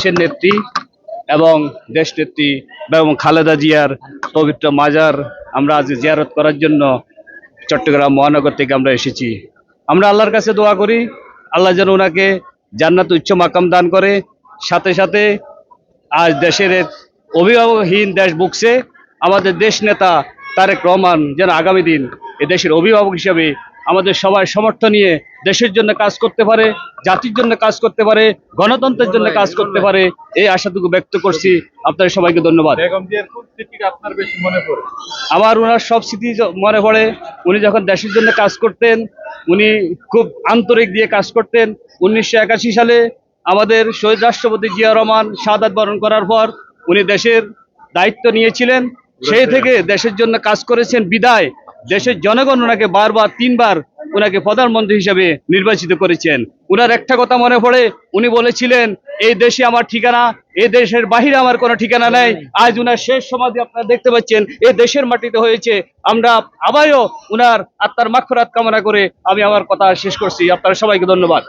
দেশের নেত্রী এবং দেশ নেত্রী এবং খালেদা জিয়ার পবিত্র মাজার আমরা আজ জিয়ারত করার জন্য চট্টগ্রাম মহানগর থেকে আমরা এসেছি। আমরা আল্লাহর কাছে দোয়া করি, আল্লাহ যেন ওনাকে জান্নাত উচ্চ মাকাম দান করে। সাথে সাথে আজ দেশের অভিভাবকহীন দেশ বুকছে আমাদের দেশ নেতা তারেক রহমান যেন আগামী দিন এ দেশের অভিভাবক হিসেবে আমাদের সবাই সমর্থন নিয়ে দেশের জন্য কাজ করতে পারে জাতির জন্য কাজ করতে পারে গণতন্ত্রের জন্য কাজ করতে পারে এই আশাটুকু ব্যক্ত করছি। আপনাদের সবাইকে ধন্যবাদ। বেগম জিয়ার কোন স্মৃতিটা আপনার বেশি মনে পড়ে? আমার ওনার সব স্মৃতি মনে পড়ে। উনি যখন দেশের জন্য কাজ করতেন উনি খুব আন্তরিক দিয়ে কাজ করতেন। উনিশশো একাশি সালে আমাদের শহীদ রাষ্ট্রপতি জিয়া রহমান শাহাদ বরণ করার পর উনি দেশের দায়িত্ব নিয়েছিলেন। সেই থেকে দেশের জন্য কাজ করেছেন বিদায়। দেশের জনগণ ওনাকে বারবার, তিনবার ওনাকে প্রধানমন্ত্রী হিসেবে নির্বাচিত করেছেন। উনার একটা কথা মনে পড়ে, উনি বলেছিলেন, এই দেশে আমার ঠিকানা, এই দেশের বাহিরে আমার কোনো ঠিকানা নেই। আজ উনার শেষ সমাধি আপনারা দেখতে পাচ্ছেন, এ দেশের মাটিতে হয়েছে। আমরা আবারও উনার আত্মার মাক্ষরাত কামনা করে আমি আমার কথা শেষ করছি। আপনারা সবাইকে ধন্যবাদ।